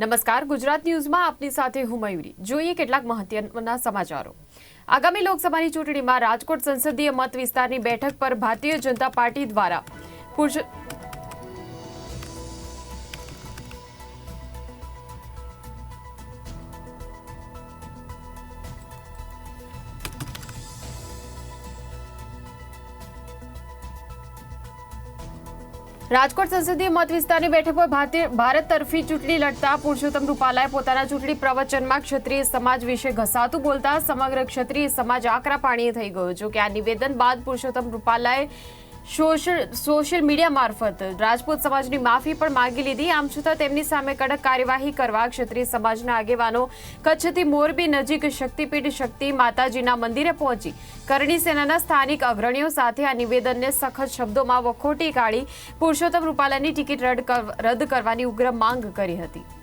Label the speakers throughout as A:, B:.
A: નમસ્કાર, ગુજરાત ન્યૂઝમાં આપની સાથે હું મયુરી. જોઈએ કેટલાક મહત્વના સમાચારો. આગામી લોકસભાની ચૂંટણીમાં રાજકોટ સંસદીય મત વિસ્તારની બેઠક પર ભારતીય જનતા પાર્ટી દ્વારા રાજકોટ સંસદીય મત વિસ્તારની બેઠક પર ભારત તરફી ચૂંટણી લડતા પુરુષોત્તમ રૂપાલાએ પોતાના ચૂંટણી પ્રવચનમાં ક્ષત્રિય સમાજ વિશે ઘસાતું બોલતા સમગ્ર ક્ષત્રિય સમાજ આકરા પાણીએ થઈ ગયો. જો કે આ નિવેદન બાદ પુરુષોત્તમ રૂપાલાએ સોશિયલ સોશિયલ મીડિયા મારફત રાજપૂત સમાજની માફી પણ માંગી લીધી. આમ છતાં તેમની સામે કડક કાર્યવાહી કરવા ક્ષત્રિય સમાજના આગેવાનો કચ્છથી મોરબી નજીક શક્તિપીઠ શક્તિ માતાજીના મંદિરે પહોંચી. કરણી સેનાના સ્થાનિક અગ્રણીઓ સાથે આ નિવેદનને સખત શબ્દોમાં વખોટી કાઢી પુરુષોત્તમ રૂપાલાની ટિકિટ રદ રદ કરવાની ઉગ્ર માંગ કરી હતી.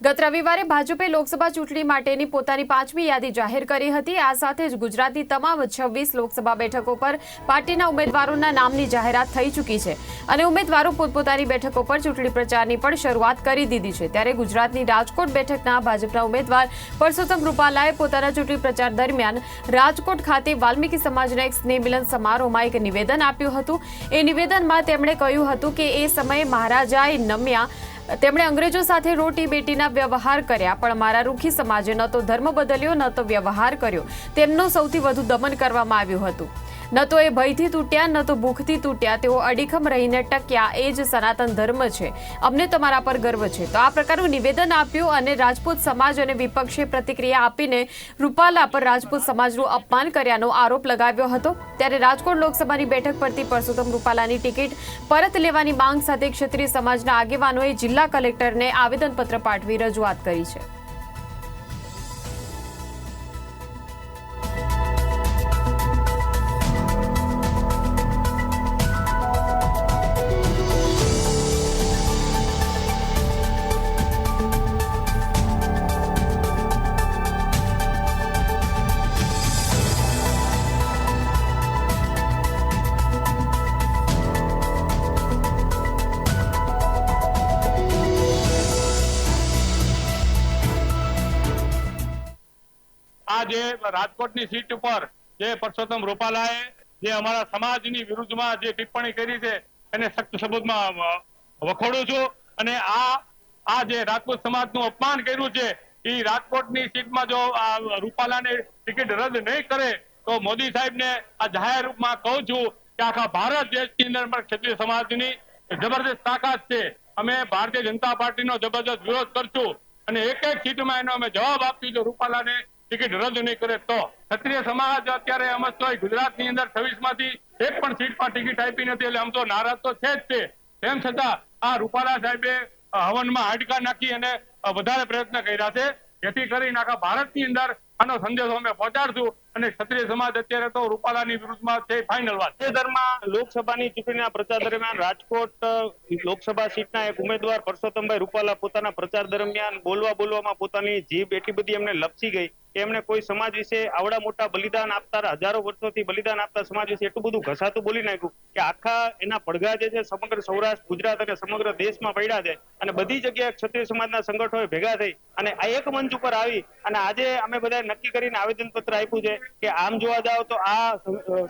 A: ગત રવિવારે ભાજપે લોકસભા ચૂંટણી માટેની પોતાની પાંચમી યાદી જાહેર કરી હતી. આ સાથે જ ગુજરાતની તમામ છવ્વીસ લોકસભા બેઠકો પર પાર્ટીના ઉમેદવારોના નામની જાહેરાત થઈ ચૂકી છે અને ઉમેદવારો પોતપોતાની બેઠકો પર ચૂંટણી પ્રચારની પણ શરૂઆત કરી દીધી છે. ત્યારે ગુજરાતની રાજકોટ બેઠકના ભાજપના ઉમેદવાર પરસોત્તમ રૂપાલાએ પોતાના ચૂંટણી પ્રચાર દરમિયાન રાજકોટ ખાતે વાલ્મીકી સમાજના એક સ્નેહમિલન સમારોહમાં એક નિવેદન આપ્યું હતું. એ નિવેદનમાં તેમણે કહ્યું હતું કે એ સમયે મહારાજાએ નમ્યા તેમણે અંગ્રેજો સાથે રોટી બેટીના વ્યવહાર કર્યા, પણ મારા રૂખી સમાજે ન તો ધર્મ બદલ્યો, ન તો વ્યવહાર કર્યો. તેમનો સૌથી વધુ દમન કરવામાં આવ્યું હતું. ન તો એ ભયથી તૂટ્યા, ન તો ભૂખથી તૂટ્યા. તેઓ અડીખમ રહીને ટક્યા. એ જ સનાતન ધર્મ છે. અમને તમારા પર ગર્વ છે. તો આ પ્રકારનું નિવેદન આપ્યું અને રાજપૂત સમાજ અને વિપક્ષે પ્રતિક્રિયા આપીને રૂપાલા પર રાજપૂત સમાજનું અપમાન કર્યાનો આરોપ લગાવ્યો હતો. ત્યારે રાજકોટ લોકસભાની બેઠક પરથી પરસોત્તમ રૂપાલાની ટિકિટ પરત લેવાની માંગ સાથે ક્ષત્રિય સમાજના આગેવાનોએ જિલ્લા કલેક્ટરને આવેદનપત્ર પાઠવી રજૂઆત કરી છે.
B: રાજકોટની સીટ ઉપર જે પરસોત્તમ રૂપાલાએ જે અમારા સમાજની વિરુદ્ધમાં જે ટિપ્પણી કરી છે, એને સખ્ત શબ્દમાં વખોડું છું. અને આ આ જે રાજકોટ સમાજનું અપમાન કર્યું છે, એ રાજકોટની સીટમાં જો આ રૂપાલાને ટિકિટ રદ નહીં કરે, તો મોદી સાહેબને આ જાહેર રૂપમાં કહું છું કે આખા ભારત દેશની અંદર પણ ક્ષત્રિય સમાજની જબરદસ્ત તાકાત છે. અમે ભારતીય જનતા પાર્ટીનો જબરદસ્ત વિરોધ કરશું. અને એક એક સીટમાં એનો અમે જવાબ આપીશું. રૂપાલાને ટિકિટ રદ નહીં કરે તો ક્ષત્રિય સમાજ અત્યારે સમજતો હોય ગુજરાતની અંદર છવ્વીસમાંથી એક પણ સીટમાં ટિકિટ આપી નથી એટલે આમ તો નારાજ તો છે જ તે. તેમ છતાં આ રૂપાલા સાહેબે હવનમાં હાડકા નાખી અને વધારે પ્રયત્ન કર્યા છે. જેથી કરીને આખા ભારતની અંદર આનો સંદેશો અમે પહોંચાડશું. અને ક્ષત્રિય સમાજ અત્યારે તો રૂપાલાની વિરુદ્ધમાં છે ફાઇનલ વાત.
C: તાજેતરમાં લોકસભાની ચૂંટણીના પ્રચાર દરમિયાન રાજકોટ લોકસભા સીટના એક ઉમેદવાર પરસોત્તમભાઈ રૂપાલા પોતાના પ્રચાર દરમિયાન બોલવા બોલવામાં પોતાની જીભ એટલી બધી એમને લપસી ગઈ કે એમને કોઈ સમાજ વિશે આવડા મોટા બલિદાન આપતા, હજારો વર્ષોથી બલિદાન આપતા સમાજ વિશે એટલું બધું ઘસાતું બોલી નાખ્યું કે આખા એના પડઘા જે છે સમગ્ર સૌરાષ્ટ્ર, ગુજરાત અને સમગ્ર દેશમાં પડ્યા છે અને બધી જગ્યાએ ક્ષત્રિય સમાજના સંગઠનો ભેગા થઈ અને આ એક મંચ ઉપર આવી અને આજે અમે બધા નક્કી કરીને આવેદન પત્ર આપ્યું છે કે આમ જોવા જાવ તો આ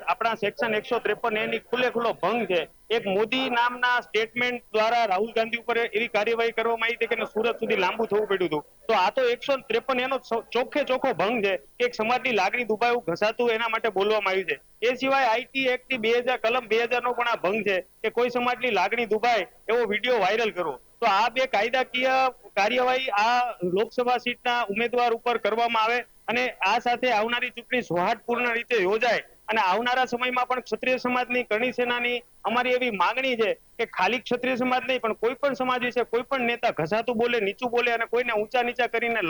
C: આપણા સેક્શન એકસો ત્રેપન એની ખુલ્લે ખુલ્લો ભંગ છે. એક મોદી નામના સ્ટેટમેન્ટ દ્વારા રાહુલ ગાંધી ઉપર એવી કાર્યવાહી કરવામાં આવી હતી કે સુરત સુધી લાંબુ થવું પડ્યું હતું. તો આ તો એકસો ત્રેપન એનો ચોખ્ખે ચોખ્ખો ભંગ છે કે એક સમાજની લાગણી દુભાયું, ઘસાતું એના માટે બોલવામાં આવ્યું છે. એ સિવાય આઈટી એક્ટની બે હજાર, કલમ બે હજાર નો પણ આ ભંગ છે કે કોઈ સમાજની લાગણી દુભાય એવો વીડિયો વાયરલ કરવો તો આ બે કાયદાકીય કાર્યવાહી આ લોકસભા સીટના ઉમેદવાર ઉપર કરવામાં આવે અને આ સાથે આવનારી ચૂંટણી સૌહાર્દપૂર્ણ રીતે યોજાય અને આવનારા સમયમાં પણ ક્ષત્રિય સમાજની કરણી સેનાની અમારી એવી માંગણી છે કે ખાલી ક્ષત્રિય સમાજ નહીં, પણ કોઈ પણ સમાજ વિશે કોઈ પણ નેતા ઘસાતું બોલે, નીચું બોલે અને કોઈને ઊંચા નીચા કરીને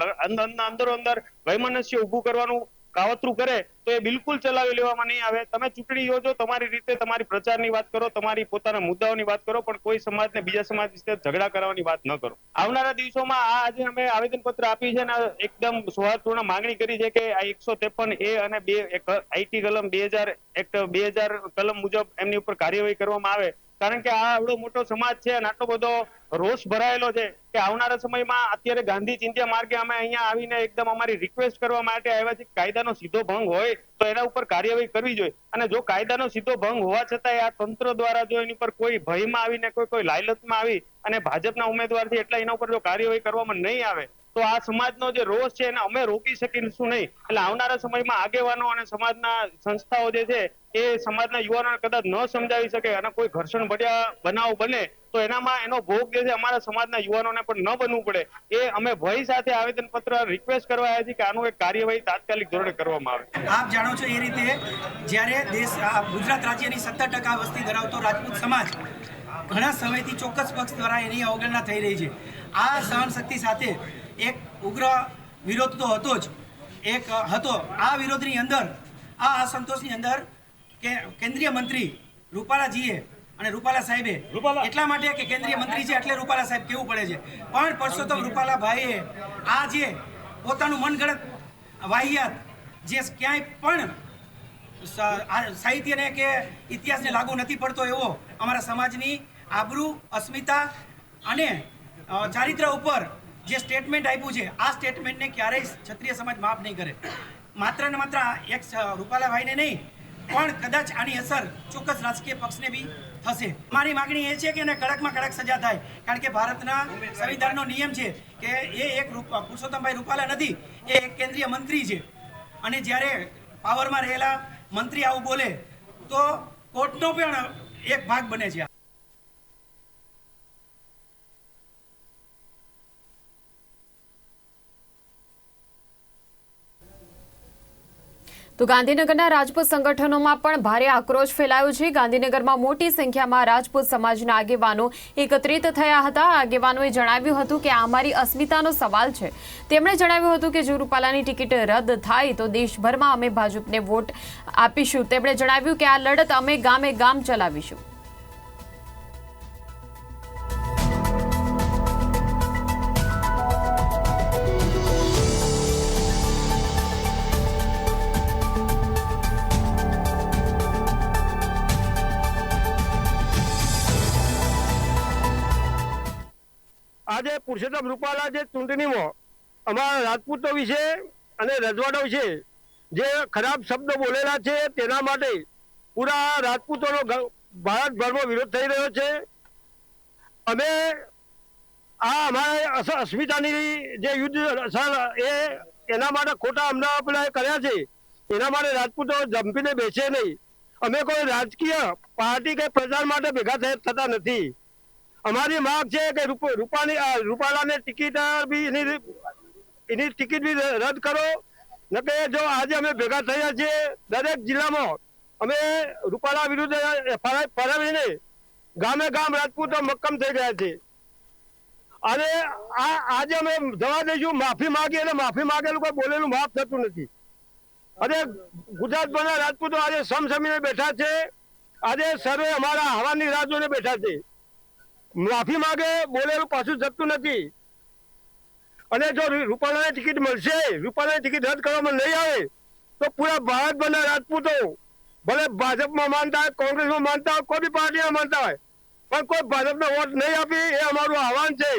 C: અંદરો અંદર વૈમનસ્ય ઊભું કરવાનું કાવતરું કરે તો એ બિલકુલ ચલાવી લેવામાં નહીં આવે. તમે ચૂંટણી યોજો, તમારી રીતે તમારી પ્રચારની વાત કરો, તમારી પોતાના મુદ્દાઓની વાત કરો, પણ કોઈ સમાજને બીજા સમાજ વિશે ઝઘડા કરવાની વાત ન કરો. આવનારા દિવસોમાં આ આજે અમે આવેદન પત્ર આપ્યું છે અને એકદમ સૌહાર્દપૂર્ણ માંગણી કરી છે કે આ એકસો ત્રેપન એ અને બે આઈટી કલમ બે હજાર એક્ટ બે હજાર કલમ મુજબ એમની ઉપર કાર્યવાહી કરવામાં આવે. કારણ કે આ આવડો મોટો સમાજ છે અને આટલો બધો રોષ ભરાયેલો છે કે આવનારા સમયમાં અત્યારે ગાંધી ચિંધ્યા માર્ગે અમે અહીંયા આવીને એકદમ અમારી રિક્વેસ્ટ કરવા માટે આવ્યા છે કાયદાનો સીધો ભંગ હોય તો એના ઉપર કાર્યવાહી કરવી જોઈએ. અને જો કાયદાનો સીધો ભંગ હોવા છતાંય આ તંત્ર દ્વારા જો એની પર કોઈ ભયમાં આવીને કોઈ કોઈ લાયલતમાં આવી અને ભાજપના ઉમેદવાર છે એટલે એના ઉપર જો કાર્યવાહી કરવામાં નહીં આવે, તો આ સમાજનો જે રોષ છે એને અમે રોકી શકીશું નહીં. એટલે આવનારા સમયમાં આગેવાનો અને સમાજના સંસ્થાઓ જે છે એ સમાજના યુવાનોને કદાચ ન સમજાવી શકે અને કોઈ ઘર્ષણ ભર્યા બનાવ બને, તો એનામાં એનો ભોગ જે છે અમારા સમાજના યુવાનોને પણ ન બનવું પડે. એ અમે ભય સાથે આવેદન પત્ર રિક્વેસ્ટ કરવા આવ્યા છીએ કે આનું એક કાર્યવાહી તાત્કાલિક ધોરણે કરવામાં આવે.
D: આપ જાણો છો એ રીતે જ્યારે દેશ ગુજરાત રાજ્યની સત્તર ટકા વસ્તી ધરાવતો રાજપૂત સમાજ ઘણા સમયથી ચોક્કસ પક્ષ દ્વારા એની અવગણના થઈ રહી છે. આ સહનશક્તિ સાથે એક ઉગ્ર વિરોધ તો હતો જ. એક હતો. આ વિરોધની અંદર, આ અસંતોષની અંદર કેન્દ્રીય મંત્રી રૂપાલાજીએ અને રૂપાલા સાહેબે એટલા માટે કે કેન્દ્રીય મંત્રી છે એટલે રૂપાલા સાહેબ કેવું પડે છે. પણ પરસોત્તમ રૂપાલા ભાઈએ આ જે પોતાનું મનગળત વાહિયાત જે ક્યાંય પણ સાહિત્યને કે ઇતિહાસને લાગુ નથી પડતો એવો અમારા સમાજની આબરૂ અસ્મિતા અને ચારિત્ર ઉપર જે સ્ટેટમેન્ટ આપ્યું છે આ સ્ટેટમેન્ટને ક્યારેય ક્ષત્રિય સમાજ માફ નહીં કરે. માત્ર ને માત્ર આ એક રૂપાલાભાઈને નહીં પણ કદાચ આની અસર ચોક્કસ રાજકીય પક્ષને બી થશે. મારી માગણી એ છે કે એને કડકમાં કડક સજા થાય. કારણ કે ભારતના સંવિધાનનો નિયમ છે કે એ એક પુરુષોત્તમભાઈ રૂપાલા નથી, એ એક કેન્દ્રીય મંત્રી છે. અને જ્યારે પાવરમાં રહેલા મંત્રી આવું બોલે, તો કોર્ટનો પણ એક ભાગ બને છે
A: તો ગાંધીનગરના રાજપૂત સંગઠનોમાં પણ ભારે આક્રોશ ફેલાયો છે. ગાંધીનગરમાં મોટી સંખ્યામાં રાજપૂત સમાજના આગેવાનો એકત્રિત થયા હતા. આગેવાનોએ જણાવ્યું હતું કે આ અમારી અસ્મિતાનો સવાલ છે. તેમણે જણાવ્યું હતું કે જો રૂપાલાની ટિકિટ રદ થાય તો દેશભરમાં અમે ભાજપને વોટ આપીશું. તેમણે જણાવ્યું કે આ લડત અમે ગામે ગામ ચલાવીશું.
E: પુરુષોત્તમ રૂપાલા જે ચૂંટણીમાં અમારા રાજપૂતો વિશે અને રજવાડો વિશે જે ખરાબ શબ્દો બોલેલા છે, તેના માટે પૂરા રાજપૂતોનો ભારતભરમાં વિરોધ થઈ રહ્યો છે. અમે આ અમારા અસ- અસ્મિતાની જે યુદ્ધ એ એના માટે ખોટા અમદાવાદ પેલા કર્યા છે. એના માટે રાજપૂતો જંપીને બેસે નહીં. અમે કોઈ રાજકીય પાર્ટી કે પ્રચાર માટે ભેગા થતા નથી. અમારી માંગ છે કે રૂપ- રૂપાની રૂપાલાને ટિકિટ બી એની એની ટિકિટ બી રદ કરો. નકે જો આજે અમે ભેગા થયા છીએ દરેક જિલ્લામાં, અમે રૂપાલા વિરુદ્ધ ફરા- ફરાવીને ગામે ગામ રાજપૂતો મક્કમ થઈ ગયા છે. અને આ, આજે અમે જવા દઈશું, માફી માગી અને માફી માગેલું કોઈ બોલેલું માફ થતું નથી. અને ગુજરાતભરના રાજપૂતો આજે સમસમીને બેઠા છે. આજે સર્વે અમારા હવાની રાજોને બેઠા છે. માફી માંગે, બોલેલું પાછું જતું નથી. અને જો રૂપાલાની ટિકિટ મળશે, રૂપાલાની ટિકિટ રદ કરવામાં નહીં આવે, તો પૂરા ભારતભરના રાજપૂતો, ભલે ભાજપમાં માનતા હોય, કોંગ્રેસમાં માનતા હોય, કોઈ બી પાર્ટીમાં માનતા હોય, પણ કોઈ ભાજપને વોટ નહીં આપી એ અમારું આહવાન છે.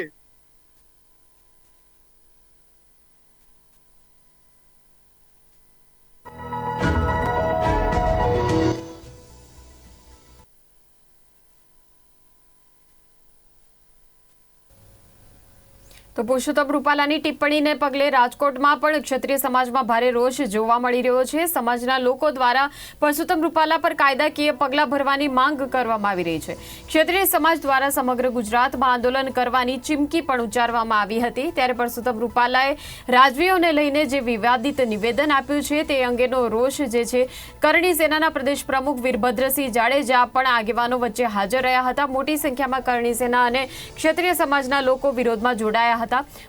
A: તો પુરુષોત્તમ રૂપાલાની ટિપ્પણીને પગલે રાજકોટમાં પણ ક્ષત્રિય સમાજમાં ભારે રોષ જોવા મળી રહ્યો છે. સમાજના લોકો દ્વારા પુરુષોત્તમ રૂપાલા પર કાયદાકીય પગલાં ભરવાની માંગ કરવામાં આવી રહી છે. ક્ષત્રિય સમાજ દ્વારા સમગ્ર ગુજરાતમાં આંદોલન કરવાની ચીમકી પણ ઉચ્ચારવામાં આવી હતી. ત્યારે પુરુષોત્તમ રૂપાલાએ રાજવીઓને લઈને જે વિવાદિત નિવેદન આપ્યું છે તે અંગેનો રોષ જે છે કરણી સેનાના પ્રદેશ પ્રમુખ વીરભદ્રસિંહ જાડેજા પણ આગેવાનો વચ્ચે હાજર રહ્યા હતા. મોટી સંખ્યામાં કરણી સેના અને ક્ષત્રિય સમાજના લોકો વિરોધમાં જોડાયા હતા.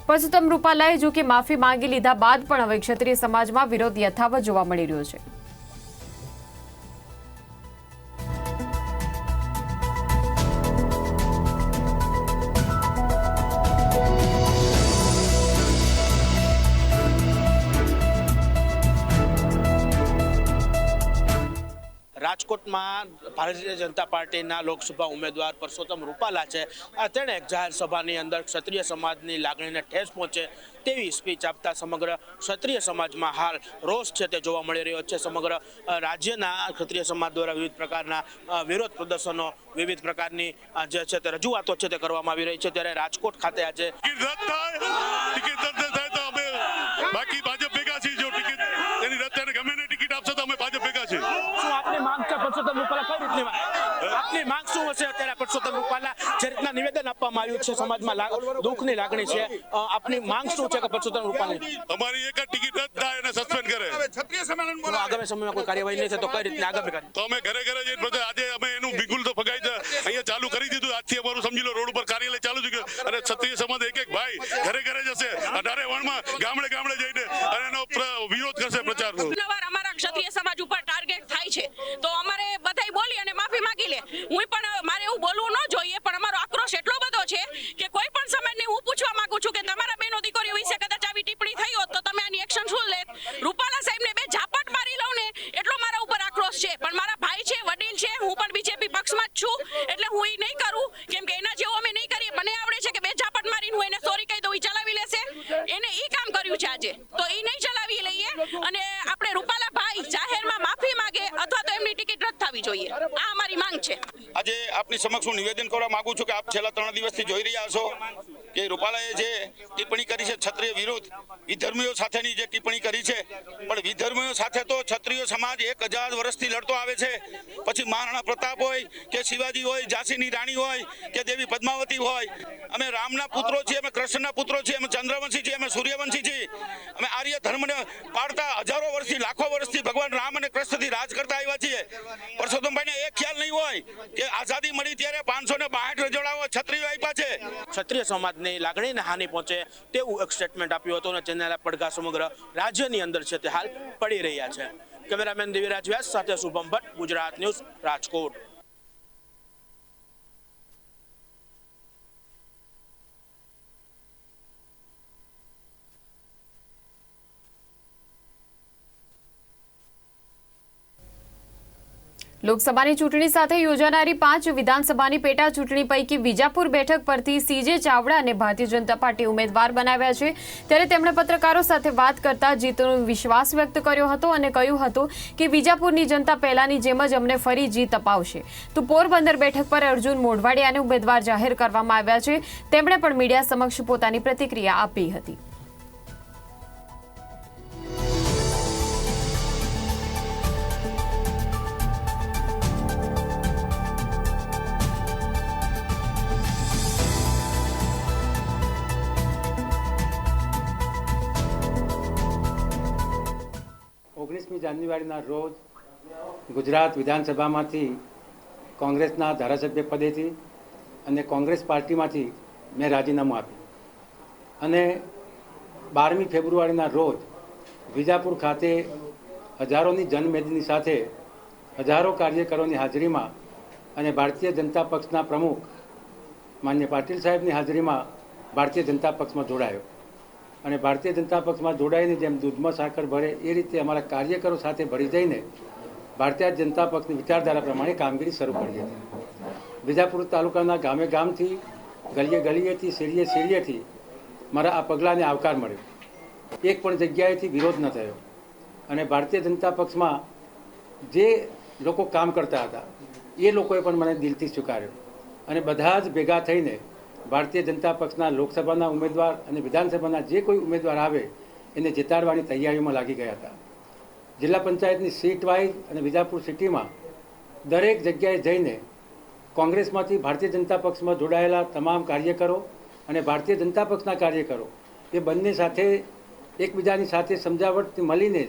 A: પરસોત્તમ રૂપાલાએ જો કે માફી માંગી લીધા બાદ પણ હવે ક્ષત્રિય સમાજમાં વિરોધ યથાવત જોવા મળી રહ્યો છે.
F: રાજકોટમાં ભારતીય જનતા પાર્ટીના લોકસભા ઉમેદવાર પરસોત્તમ રૂપાલા છે. તેણે જાહેર સભાની અંદર ક્ષત્રિય સમાજની લાગણીને ઠેસ પહોંચે તેવી સ્પીચ આપતા સમગ્ર ક્ષત્રિય સમાજમાં હાલ રોષ છે તે જોવા મળી રહ્યો છે. સમગ્ર રાજ્યના ક્ષત્રિય સમાજ દ્વારા વિવિધ પ્રકારના વિરોધ પ્રદર્શનો વિવિધ પ્રકારની જે છે તે રજૂઆતો છે તે કરવામાં આવી રહી છે. ત્યારે રાજકોટ ખાતે આજે
G: બાકી ભાજપ ભેગા છીએ જો ટિકિટ એની રદ થાય ને ગમે એને ટિકિટ આપશે તો અમે ભાજપ ભેગા છીએ
F: શું આપની માંગ છે પરસોત્તમ રૂપાલા કઈ રીતની આપની માંગ શું હશે અત્યારે? પરસોત્તમ રૂપાલા જે રીતના નિવેદન આપવામાં આવ્યું છે સમાજમાં દુઃખની લાગણી છે. આપની માંગ શું છે કે પરસોત્તમ રૂપાલાની
G: તમારી એક ટિકિટ જ થાય અને સસ્પેન્ડ કરે.
F: આગામી સમયમાં કોઈ કાર્યવાહી નહીં થાય તો કઈ રીતની આગામી કાર્ય
G: તો અમે ઘરે ઘરે જઈને બધા આજે અમે એનું બિગુલ તો ફગાઈ દે. અહીંયા ચાલુ કરી દીધું. આજથી અમારું સમજી લો રોડ ઉપર કાર્યાલય ચાલુ થઈ ગયું. અને ક્ષત્રિય સમાજ એક એક ભાઈ ઘરે ઘરે જશે. અઢારે વણમાં ગામડે ગામડે જઈને અને એનો વિરોધ કરશે પ્રચારનો
H: અવારનવાર અમારા ક્ષત્રિય સમાજ ઉપર ટાર્ગેટ થાય છે તો અમારે બધાય બોલી અને માફી માંગી લે હું પણ મારે એવું બોલવું ન જોઈએ પણ અમારો આક્રોશ એટલો બધો છે કે કોઈ પણ સમાજને હું પૂછવા માંગુ છું કે તમારા બેનો દીકરીઓ વિશે કદાચ આવી ટિપ્પણી થઈ હોત તો તમે આની એક્શન શું લે રૂપાલા સાહેબને બે ઝાપટ મારી લઉં ને એટલો મારા ઉપર આક્રોશ છે પણ મારા ભાઈ છે વડીલ છે હું પણ બીજેપી પક્ષમાં જ છું એટલે હું એ નહીં કરું કેમ કે એના જેવો અમે નહીં કરીએ મને આવડે છે કે બે ઝાપટ મારીને હું એને સોરી કહી દઉં ઈ ચલાવી લેશે એને ઈ કામ કર્યું છે આજે તો ઈ નહીં ચલાવી લઈએ અને આપણે રૂપાલા ભાઈ જાહેરમાં માફી માંગે અથવા તો એમની ટિકિટ રદ થવી જોઈએ આ અમારી માંગ છે
I: આજે આપની સમક્ષ હું નિવેદન કરવા માંગુ છું કે આપ છેલ્લા ત્રણ દિવસથી જોઈ રહ્યા છો કે રૂપાલાએ જે ટિપ્પણી કરી છે ક્ષત્રિય વિરોધ વિધર્મીઓ સાથેની જે ટિપ્પણી કરી છે પણ વિધર્મીઓ સાથે તો ક્ષત્રિય સમાજ એક હજાર વર્ષથી લડતો આવે છે. પછી મહારાણા પ્રતાપ હોય, કે શિવાજી હોય, ઝાંસીની રાણી હોય, કે દેવી પદ્માવતી હોય. અમે રામના પુત્રો છીએ, અમે કૃષ્ણના પુત્રો છીએ, અમે ચંદ્રવંશી છીએ, અમે સૂર્યવંશી છીએ. અમે આર્ય ધર્મને પાડતા હજારો વર્ષથી, લાખો વર્ષથી ભગવાન રામ અને કૃષ્ણથી રાજ કરતા આવ્યા છીએ. પરસોત્તમભાઈને એ ખ્યાલ નહીં હોય કે આઝાદી મળી ત્યારે પાંચસો ને બાસઠ રજોડાઓ છત્રીઓ આપ્યા છે.
F: ક્ષત્રિય સમાજની લાગણીને હાનિ પહોંચે તેવું એક સ્ટેટમેન્ટ આપ્યું હતું અને જેના પડઘા સમગ્ર રાજ્યની અંદર છે તે હાલ પડી રહ્યા છે. કેમેરામેન દેવીરાજ વ્યાસ સાથે શુભમ ભટ્ટ ગુજરાત ન્યૂઝ રાજકોટ.
A: લોકસભાની ચૂંટણી સાથે યોજાનારી પાંચ વિધાનસભાની પેટા ચૂંટણી પૈકી વિજાપુર બેઠક પરથી સીજે ચાવડા અને ભારતીય જનતા પાર્ટી ઉમેદવાર બનાવ્યા છે. ત્યારે તેમણે પત્રકારો સાથે વાત કરતા જીતનો વિશ્વાસ વ્યક્ત કર્યો હતો અને કહ્યું હતું કે વિજાપુરની જનતા પહેલાની જેમ જ અમને ફરી જીત અપાવશે. તો પોરબંદર બેઠક પર અર્જુન મોઢવાડિયાને ઉમેદવાર જાહેર કરવામાં આવ્યા છે. તેમણે પણ મીડિયા સમક્ષ પોતાની પ્રતિક્રિયા આપી હતી.
J: ઓગણીસમી જાન્યુઆરીના રોજ ગુજરાત વિધાનસભામાંથી કોંગ્રેસના ધારાસભ્ય પદેથી અને કોંગ્રેસ પાર્ટીમાંથી મેં રાજીનામું આપ્યું. અને બારમી ફેબ્રુઆરીના રોજ વિજાપુર ખાતે હજારોની જનમેદની સાથે હજારો કાર્યકરોની હાજરીમાં અને ભારતીય જનતા પક્ષના પ્રમુખ માન્ય પાટીલ સાહેબની હાજરીમાં ભારતીય જનતા પક્ષમાં જોડાયો. અને ભારતીય જનતા પક્ષમાં જોડાઈને જેમ દૂધમાં સાકર ભરે, એ રીતે અમારા કાર્યકરો સાથે ભળી જઈને ભારતીય જનતા પક્ષની વિચારધારા પ્રમાણે કામગીરી શરૂ કરી હતી. વિજાપુર તાલુકાના ગામે ગામથી, ગલીએ ગલીએથી, શેરીએ શેરીએથી મારા આ પગલાંને આવકાર મળ્યો. એક પણ જગ્યાએથી વિરોધ ન થયો. અને ભારતીય જનતા પક્ષમાં જે લોકો કામ કરતા હતા, એ લોકોએ પણ મને દિલથી સ્વીકાર્યો. અને બધા જ ભેગા થઈને ભારતીય જનતા પક્ષના લોકસભાના ઉમેદવાર અને વિધાનસભાના જે કોઈ ઉમેદવાર આવે, એને જીતાડવાની તૈયારીમાં લાગી ગયા હતા. જિલ્લા પંચાયતની સીટ વાઇઝ અને વિજાપુર સિટીમાં દરેક જગ્યાએ જઈને કોંગ્રેસમાંથી ભારતીય જનતા પક્ષમાં જોડાયેલા તમામ કાર્યકરો અને ભારતીય જનતા પક્ષના કાર્યકરો એ બંને સાથે એકબીજાની સાથે સમજાવટથી મળીને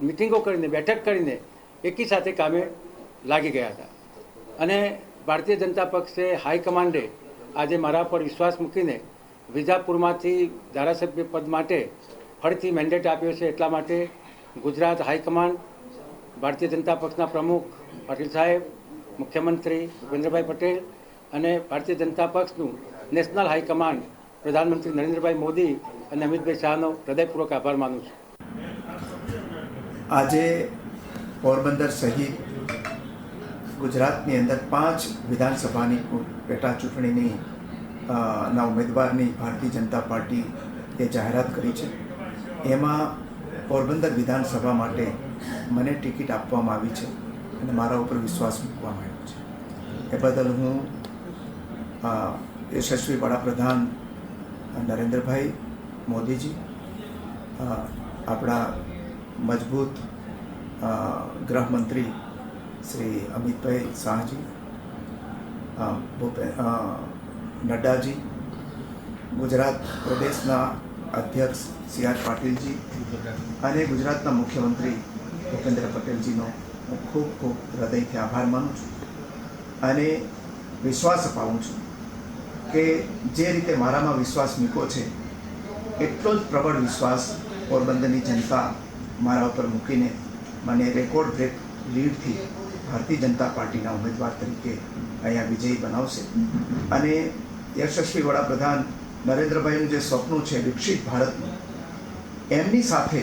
J: મિટિંગો કરીને, બેઠક કરીને એકી સાથે કામે લાગી ગયા હતા. અને ભારતીય જનતા પક્ષે હાઈકમાન્ડે આજે મારા પર વિશ્વાસ મૂકીને વિજાપુરમાંથી ધારાસભ્ય પદ માટે ફરીથી મેન્ડેટ આપ્યો છે એટલા માટે ગુજરાત હાઈકમાન્ડ, ભારતીય જનતા પક્ષના પ્રમુખ પાટીલ સાહેબ, મુખ્યમંત્રી ભૂપેન્દ્રભાઈ પટેલ અને ભારતીય જનતા પક્ષનું નેશનલ હાઈકમાન્ડ પ્રધાનમંત્રી નરેન્દ્રભાઈ મોદી અને અમિતભાઈ શાહનો હૃદયપૂર્વક આભાર માનું છું.
K: આજે પોરબંદર સહિત ગુજરાતની અંદર પાંચ વિધાનસભાની પેટા ચૂંટણીની ના ઉમેદવારની ભારતીય જનતા પાર્ટીએ જાહેરાત કરી છે. એમાં પોરબંદર વિધાનસભા માટે મને ટિકિટ આપવામાં આવી છે અને મારા ઉપર વિશ્વાસ મૂકવામાં આવ્યો છે. એ બદલ હું યશસ્વી વડાપ્રધાન નરેન્દ્રભાઈ મોદીજી આપણા મજબૂત ગૃહમંત્રી શ્રી અમિતભાઈ શાહજી ભૂપે નડ્ડાજી, ગુજરાત પ્રદેશના અધ્યક્ષ સી આર પાટીલજી અને ગુજરાતના મુખ્યમંત્રી ભૂપેન્દ્ર પટેલજીનો હું ખૂબ ખૂબ હૃદયથી આભાર માનું છું અને વિશ્વાસ અપાવું છું કે જે રીતે મારામાં વિશ્વાસ મૂક્યો છે, એટલો જ પ્રબળ વિશ્વાસ પોરબંદરની જનતા મારા ઉપર મૂકીને મને રેકોર્ડ બ્રેક લીડથી ભારતીય જનતા પાર્ટીના ઉમેદવાર તરીકે અહીંયા વિજયી બનાવશે. અને યશસ્વી વડાપ્રધાન નરેન્દ્રભાઈનું જે સ્વપ્ન છે વિકસિત ભારતનું, એમની સાથે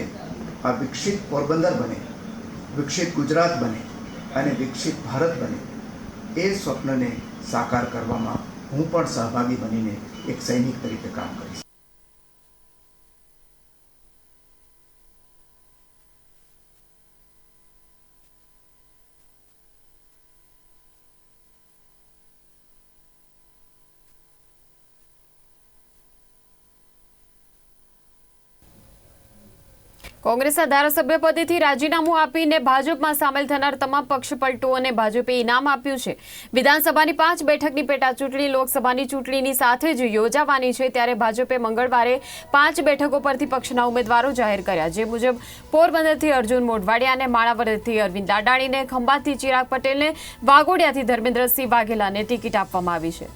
K: આ વિકસિત પોરબંદર બને, વિકસિત ગુજરાત બને અને વિકસિત ભારત બને, એ સ્વપ્નને સાકાર કરવામાં હું પણ સહભાગી બનીને એક સૈનિક તરીકે કામ કરીશ.
A: કોંગ્રેસના ધારાસભ્ય પદેથી રાજીનામું આપીને ભાજપમાં સામેલ થનાર તમામ પક્ષપલટુઓને ભાજપે ઇનામ આપ્યું છે. વિધાનસભાની પાંચ બેઠકની પેટા ચૂંટણી લોકસભાની ચૂંટણીની સાથે જ યોજાવાની છે ત્યારે ભાજપે મંગળવારે પાંચ બેઠકો પરથી પક્ષના ઉમેદવારો જાહેર કર્યા. જે મુજબ પોરબંદરથી અર્જુન મોઢવાડિયાને માણાવદરથી અરવિંદ દાડાણીને, ખંભાતથી ચિરાગ પટેલને, વાઘોડિયાથી ધર્મેન્દ્રસિંહ વાઘેલાને ટિકિટ આપવામાં આવી છે.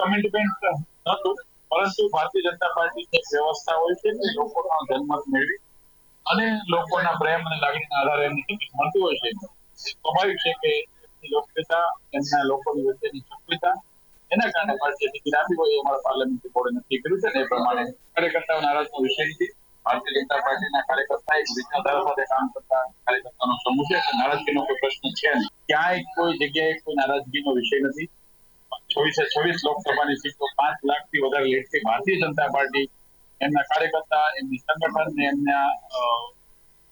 L: કમિટમેન્ટ નહોતું પરંતુ ભારતીય જનતા પાર્ટીની વ્યવસ્થા હોય છે કે લોકોનો જન્મત મેળવી અને લોકોના પ્રેમ અને લાગણીના આધારે એમની ટિકિટ મળતી હોય છે. સ્વાભાવિક છે કે લોકપ્રિયતા, એમના લોકોની વચ્ચેની સક્રિયતા એના કારણે ભારતીય ટિકિટ આપી હોય અમારા પાર્લામેન્ટ બોર્ડે નક્કી કર્યું છે ને, એ પ્રમાણે કાર્યકર્તાઓ નારાજનો વિષય નથી ભારતીય જનતા પાર્ટીના કાર્યકર્તા એક વિચારધારા સાથે કામ કરતા કાર્યકર્તાનો સમૂહ છે નારાજગીનો કોઈ પ્રશ્ન છે નહીં. ક્યાંય કોઈ જગ્યાએ કોઈ નારાજગીનો વિષય નથી. છવ્વીસે છવ્વીસ લોકસભાની સીટો પાંચ લાખથી વધારે લીડથી ભારતીય જનતા પાર્ટી, એમના કાર્યકર્તા, એમની સંગઠન ને એમના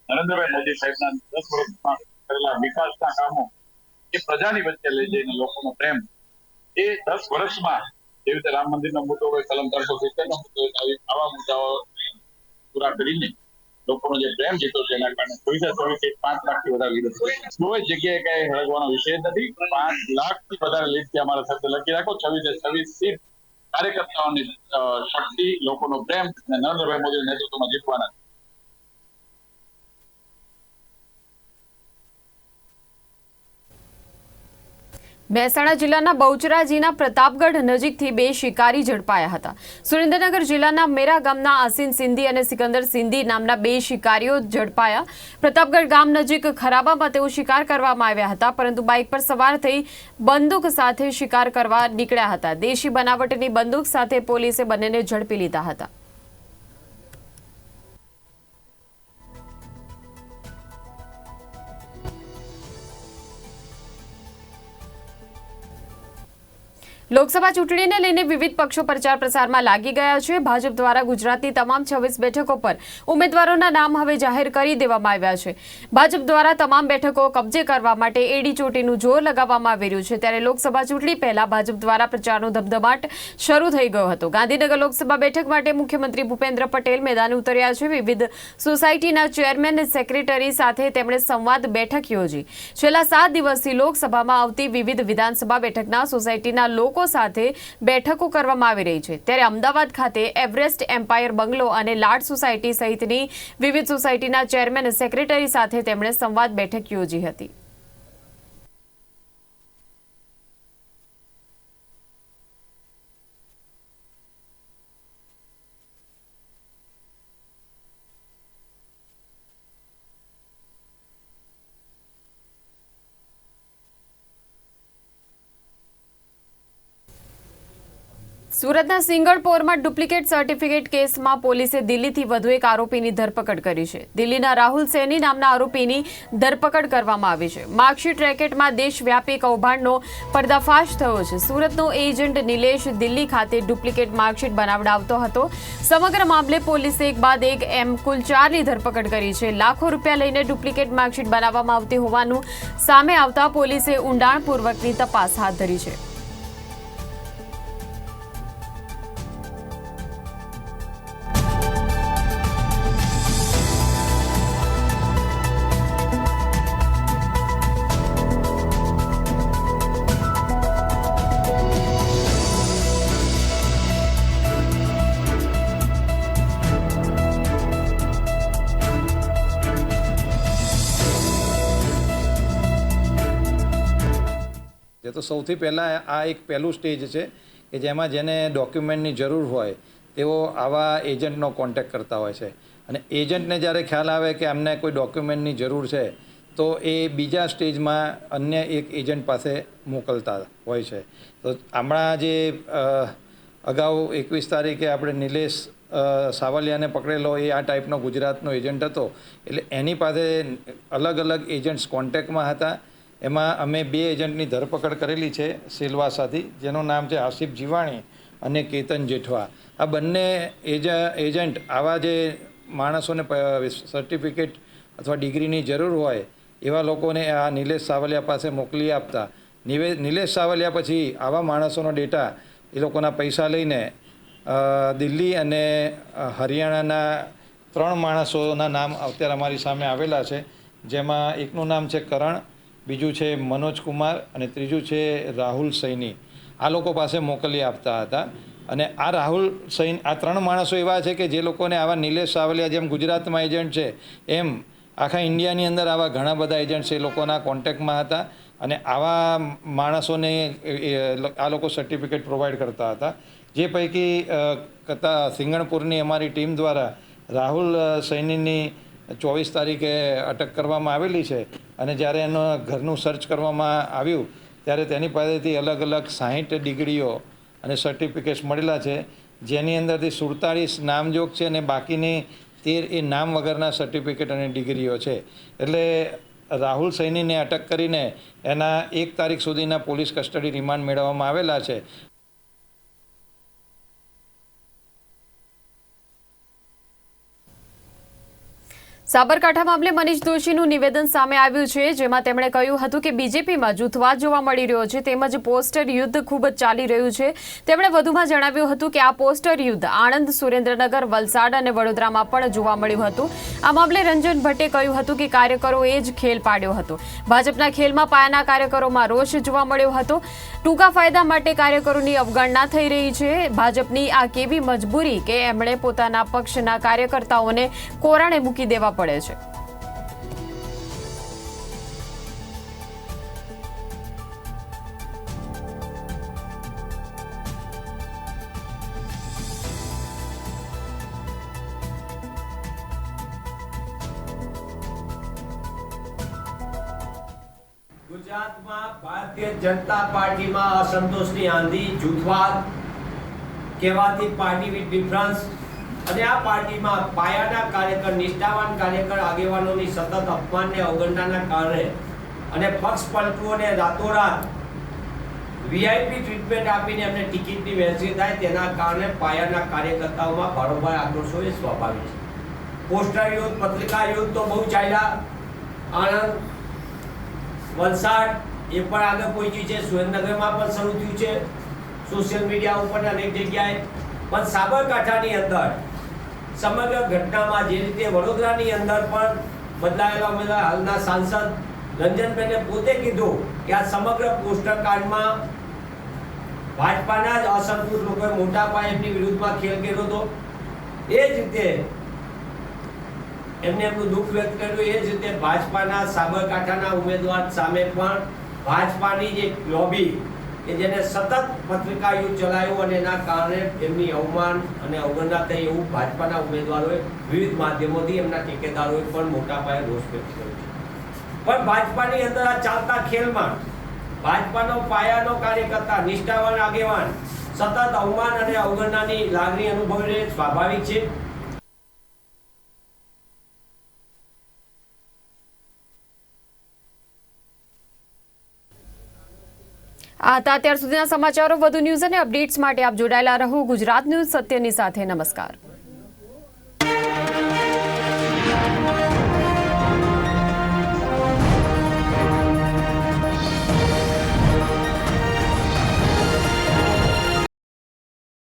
L: નરેન્દ્રભાઈ મોદી સાહેબના દસ વર્ષમાં કરેલા વિકાસના કામો એ પ્રજાની વચ્ચે લઈ જઈને લોકોનો પ્રેમ. એ દસ વર્ષમાં જેવી રીતે રામ મંદિરનો મુદ્દો હોય, કલમ ત્રણસો સિત્તેર નો મુદ્દો હોય આવા મુદ્દાઓ પૂરા કરીને લોકોનો જે પ્રેમ જીતો છે એના કારણે છવ્વીસે છવ્વીસ સીટ પાંચ લાખથી વધારે લીધો છે. કોઈ જગ્યાએ કઈ હળગવાનો વિષય નથી. પાંચ લાખથી વધારે લીધથી અમારા સાથે લખી રાખો. છવ્વીસે છવ્વીસ સીટ કાર્યકર્તાઓની શક્તિ, લોકોનો પ્રેમ અને નરેન્દ્રભાઈ મોદી નેતૃત્વમાં જીતવાના
A: મહેસાણા જિલ્લાના બહુચરાજીના પ્રતાપગઢ નજીકથી બે શિકારી ઝડપાયા હતા. સુરેન્દ્રનગર જિલ્લાના મેરા ગામના આસીન સિંધી અને સિકંદર સિંધી નામના બે શિકારીઓ ઝડપાયા. પ્રતાપગઢ ગામ નજીક ખરાબામાં તેઓ શિકાર કરવામાં આવ્યા હતા, પરંતુ બાઇક પર સવાર થઈ બંદૂક સાથે શિકાર કરવા નીકળ્યા હતા. દેશી બનાવટની બંદૂક સાથે પોલીસે બંનેને ઝડપી લીધા હતા. લોકસભા ચૂંટણીને લઈને વિવિધ પક્ષો પ્રચાર પ્રસારમાં લાગી ગયા છે. ભાજપ દ્વારા ગુજરાતની તમામ છવ્વીસ બેઠકો પર ઉમેદવારોના નામ હવે જાહેર કરી દેવામાં આવ્યા છે. ભાજપ દ્વારા તમામ બેઠકો કબજે કરવા માટે એડી ચોટીનું જોર લગાવવામાં આવી રહ્યું છે. ત્યારે લોકસભા ચૂંટણી પહેલા ભાજપ દ્વારા પ્રચારનો ધમધમાટ શરૂ થઈ ગયો હતો. ગાંધીનગર લોકસભા બેઠક માટે મુખ્યમંત્રી ભૂપેન્દ્ર પટેલ મેદાને ઉતર્યા છે. વિવિધ સોસાયટીના ચેરમેન, સેક્રેટરી સાથે તેમણે સંવાદ બેઠક યોજી. છેલ્લા સાત દિવસથી લોકસભામાં આવતી વિવિધ વિધાનસભા બેઠકના સોસાયટીના લોકો સાથે બેઠકો કરવામાં આવી રહી છે. ત્યારે અમદાવાદ ખાતે એવરેસ્ટ એમ્પાયર બંગલો અને લાડ સોસાયટી સહિતની વિવિધ સોસાયટીના ચેરમેન સેક્રેટરી સાથે તેમણે સંવાદ બેઠક યોજી હતી. સુરતના સિંગળપોરમાં ડુપ્લિકેટ સર્ટિફિકેટ કેસમાં પોલીસે દિલ્હીથી વધુ એક આરોપીની ધરપકડ કરી છે. દિલ્હીના રાહુલ સેની નામના આરોપીની ધરપકડ કરવામાં આવી છે. માર્કશીટ રેકેટમાં દેશવ્યાપી કૌભાંડનો પર્દાફાશ થયો છે. સુરતનો એજન્ટ નિલેશ દિલ્હી ખાતે ડુપ્લિકેટ માર્કશીટ બનાવડાવતો હતો. સમગ્ર મામલે પોલીસે એક બાદ એક એમ કુલ ચારની ધરપકડ કરી છે. લાખો રૂપિયા લઈને ડુપ્લિકેટ માર્કશીટ બનાવવામાં આવતી હોવાનું સામે આવતા પોલીસે ઊંડાણપૂર્વકની તપાસ હાથ ધરી છે.
M: સૌથી પહેલાં આ એક પહેલું સ્ટેજ છે કે જેમાં જેને ડોક્યુમેન્ટની જરૂર હોય, તેઓ આવા એજન્ટનો કોન્ટેક્ટ કરતા હોય છે. અને એજન્ટને જ્યારે ખ્યાલ આવે કે એમને કોઈ ડોક્યુમેન્ટની જરૂર છે, તો એ બીજા સ્ટેજમાં અન્ય એક એજન્ટ પાસે મોકલતા હોય છે. તો હમણાં જે અગાઉ એકવીસ તારીખે આપણે નિલેશ સાવલિયાને પકડેલો એ આ ટાઈપનો ગુજરાતનો એજન્ટ હતો. એટલે એની પાસે અલગ અલગ એજન્ટ્સ કોન્ટેક્ટમાં હતા. એમાં અમે બે એજન્ટની ધરપકડ કરેલી છે સિલવાસાથી જેનું નામ છે આસિફ જીવાણી અને કેતન જેઠવા. આ બંને એજ, એજન્ટ આવા જે માણસોને સર્ટિફિકેટ અથવા ડિગ્રીની જરૂર હોય, એવા લોકોને આ નિલેશ સાવલિયા પાસે મોકલી આપતા. નિવે, નિલેશ સાવલિયા પછી આવા માણસોનો ડેટા એ લોકોના પૈસા લઈને દિલ્હી અને હરિયાણાના ત્રણ માણસોના નામ અત્યારે અમારી સામે આવેલા છે, જેમાં એકનું નામ છે કરણ બીજું છે મનોજ કુમાર અને ત્રીજું છે રાહુલ સૈની. આ લોકો પાસે મોકલી આપતા હતા. અને આ રાહુલ સૈન, આ ત્રણ માણસો એવા છે કે જે લોકોને આવા નિલેશ સાવલિયા જેમ ગુજરાતમાં એજન્ટ છે, એમ આખા ઇન્ડિયાની અંદર આવા ઘણા બધા એજન્ટ્સ એ લોકોના કોન્ટેક્ટમાં હતા અને આવા માણસોને આ લોકો સર્ટિફિકેટ પ્રોવાઈડ કરતા હતા. જે પૈકી કતા સિંગણપુરની અમારી ટીમ દ્વારા રાહુલ સૈનીની ચોવીસ તારીખે અટક કરવામાં આવેલી છે. અને જ્યારે એનું ઘરનું સર્ચ કરવામાં આવ્યું, ત્યારે તેની પાસેથી અલગ અલગ સાહીઠ ડિગ્રીઓ અને સર્ટિફિકેટ્સ મળેલા છે, જેની અંદરથી સુડતાળીસ નામજોગ છે અને બાકીની તેર એ નામ વગરના સર્ટિફિકેટ અને ડિગ્રીઓ છે. એટલે રાહુલ સૈનીને અટક કરીને એના એક તારીખ સુધીના પોલીસ કસ્ટડી રિમાન્ડ મેળવવામાં આવેલા છે.
A: સાબરકાંઠા મામલે મનીષ દોશીનું નિવેદન સામે આવ્યું છે, જેમાં તેમણે કહ્યું હતું કે બીજેપીમાં જૂથવાદ જોવા મળી રહ્યો છે, તેમજ પોસ્ટર યુદ્ધ ખૂબ જ ચાલી રહ્યું છે. તેમણે વધુમાં જણાવ્યું હતું કે આ પોસ્ટર યુદ્ધ આણંદ, સુરેન્દ્રનગર, વલસાડ અને વડોદરામાં પણ જોવા મળ્યું હતું. આ મામલે રંજન ભટ્ટે કહ્યું હતું કે કાર્યકરોએ જ ખેલ પાડ્યો હતો. ભાજપના ખેલમાં પાયાના કાર્યકરોમાં રોષ જોવા મળ્યો હતો. ટૂંકા ફાયદા માટે કાર્યકરોની અવગણના થઈ રહી છે. ભાજપની આ કેવી મજબૂરી કે એમણે પોતાના પક્ષના કાર્યકર્તાઓને કોરાણે મૂકી દેવા પડે છે.
N: ગુજરાતમાં ભારતીય જનતા પાર્ટીમાં અસંતોષની આંધી જૂથવાદ કહેવાતી પાર્ટી વિથ ડિફરન્સ અને આ પાર્ટીમાં પાયાના કાર્યકર, નિષ્ઠાવાન કાર્યકર, આગેવાનોની સતત અપમાનને અવગણનાના કારણે અને પક્ષ પલટુઓને રાતોરાત વીઆઈપી ટ્રીટમેન્ટ આપીને એમને ટિકિટની વહેંચણી થાય, તેના કારણે પાયાના કાર્યકર્તાઓમાં ભારોભાર આક્રોશો એ સ્વાભાવિક છે. પોસ્ટર યુદ્ધ, પત્રિકા યુદ્ધ તો બહુ ચાલ્યા. આણંદ, વલસાડ, એ પણ આગળ પહોંચ્યું છે. સુરેન્દ્રનગરમાં પણ શરૂ થયું છે. સોશિયલ મીડિયા ઉપર ને અનેક જગ્યાએ. પણ સાબરકાંઠાની અંદર સમગ્ર ઘટનામાં જે રીતે વડોદરાની અંદર પણ બદલાયેલા ઉમેદવાર હાલના સાંસદ રંજનબેને પોતે કીધું કે આ સમગ્ર પોસ્ટર ભાજપાના જ અસંતુષ્ટ લોકોએ મોટા પાયે એમની વિરુદ્ધમાં ખેલ કર્યો હતો. એ જ રીતે એમને એમનું દુઃખ વ્યક્ત કર્યું, એ જ રીતે ભાજપાના સાબરકાંઠાના ઉમેદવાર સામે પણ ભાજપાની જે લોબી કે જેને સતત પત્રિકા યુદ્ધ ચલાવ્યું અને એના કારણે એમની અવમાન અને અવગણના થઈ એવું ભાજપાના ઉમેદવારોએ વિવિધ માધ્યમોથી એમના ટેકેદારોએ પણ મોટા પાયે રોષ વ્યક્ત કર્યો છે. પણ ભાજપાની અંદર આ ચાલતા ખેલમાં ભાજપાનો પાયાનો કાર્યકર્તા, નિષ્ઠાવાન આગેવાન, સતત અવમાન અને અવગણનાની લાગણી અનુભવી સ્વાભાવિક છે.
A: આ હતા અત્યાર સુધીના સમાચારો. વધુ ન્યૂઝ અને અપડેટ્સ માટે આપ જોડાયેલા રહો ગુજરાત ન્યૂઝ સત્યની સાથે. નમસ્કાર.